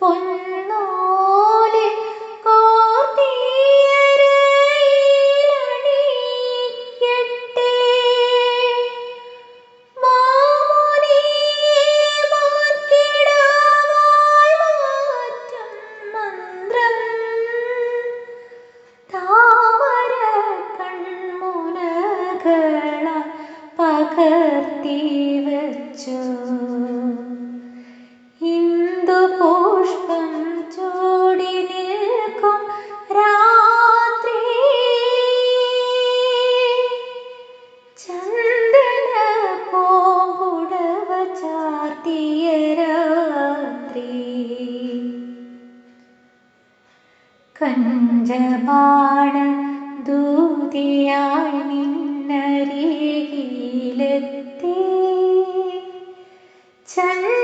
പൊന്നോലിൽ കോർത്തിയരയിലണിയിക്കട്ടെ മാമുനിയെ മാർക്കിടാമായി മാറ്റും മന്ത്രം. താമര കൺമുനകള പകർത്തി വച്ചു. കഞ്ചബാണ ദൂതിയായി നിന്നരികിലെത്തി. ചന്ദന